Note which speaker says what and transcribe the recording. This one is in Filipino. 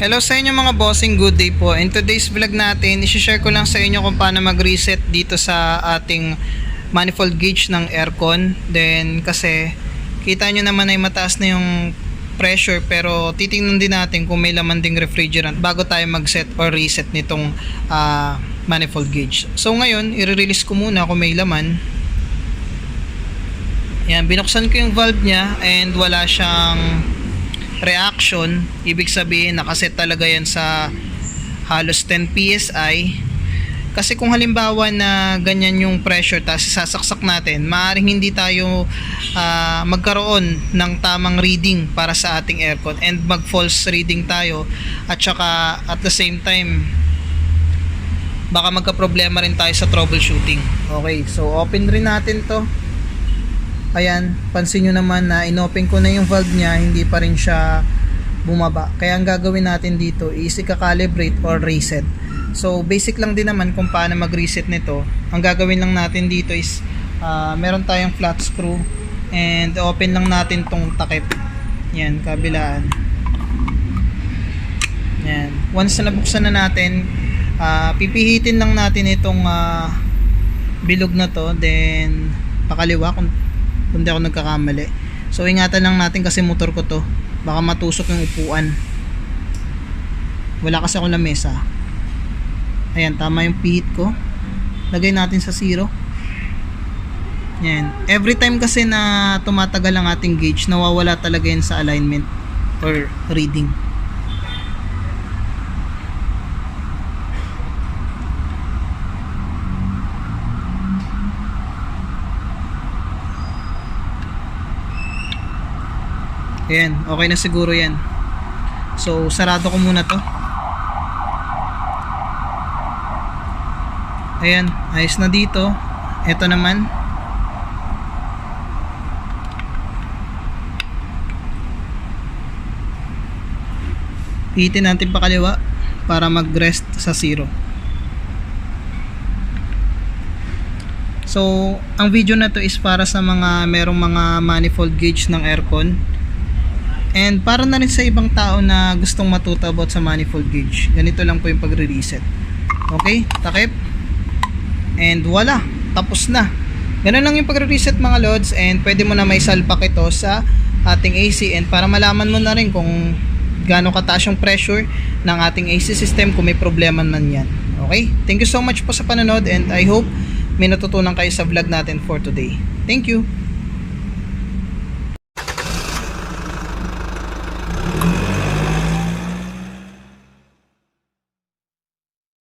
Speaker 1: Hello sa inyo mga bossing, good day po. In today's vlog natin, isi-share ko lang sa inyo kung paano mag-reset dito sa ating manifold gauge ng aircon. Then kasi kita nyo naman ay mataas na yung pressure pero titingnan din natin kung may laman ding refrigerant bago tayo mag-set or reset nitong ah, manifold gauge. So ngayon, i-release ko muna kung may laman. Yan, binuksan ko yung valve niya and wala siyang reaction, ibig sabihin nakaset talaga yan sa halos 10 PSI. Kasi kung halimbawa na ganyan yung pressure tapos sasaksak natin, maaaring hindi tayo ah, magkaroon ng tamang reading para sa ating aircon and mag false reading tayo at saka at the same time baka magka problema rin tayo sa troubleshooting. Okay, so open rin natin to. Ayan, pansin nyo naman na inopen ko na yung valve niya, hindi pa rin siya bumaba. Kaya ang gagawin natin dito is i-calibrate or reset. So, basic lang din naman kung paano mag-reset nito. Ang gagawin lang natin dito is ah, meron tayong flat screw and open lang natin tong takip. Yan, kabilaan. Yan. Once na nabuksan na natin, ah, pipihitin lang natin itong ah, bilog na to, then pakaliwa kung kung di ako nagkakamali. So ingatan lang natin kasi motor ko to. Baka matusok yung upuan. Wala kasi ako lamesa. Ayan, tama yung pihit ko. Lagay natin sa zero. Yan. Every time kasi na tumatagal ang ating gauge, nawawala talaga yan sa alignment or reading. Ayan, okay na siguro yan. So, sarado ko muna to. Ayan, ayos na dito. Ito naman. Pihitin natin pa kaliwa para mag-rest sa zero. So, ang video na to is para sa mga merong mga manifold gauge ng aircon. And para na rin sa ibang tao na gustong matuto about sa manifold gauge. Ganito lang po yung pagre-reset. Okay, takip. And wala, tapos na. Ganun lang yung pagre-reset mga lods and pwede mo na may salpak ito sa ating AC and para malaman mo na rin kung gaano kataas yung pressure ng ating AC system kung may problema man yan. Okay? Thank you so much po sa panonood and I hope may natutunan kayo sa vlog natin for today. Thank you! Thank you.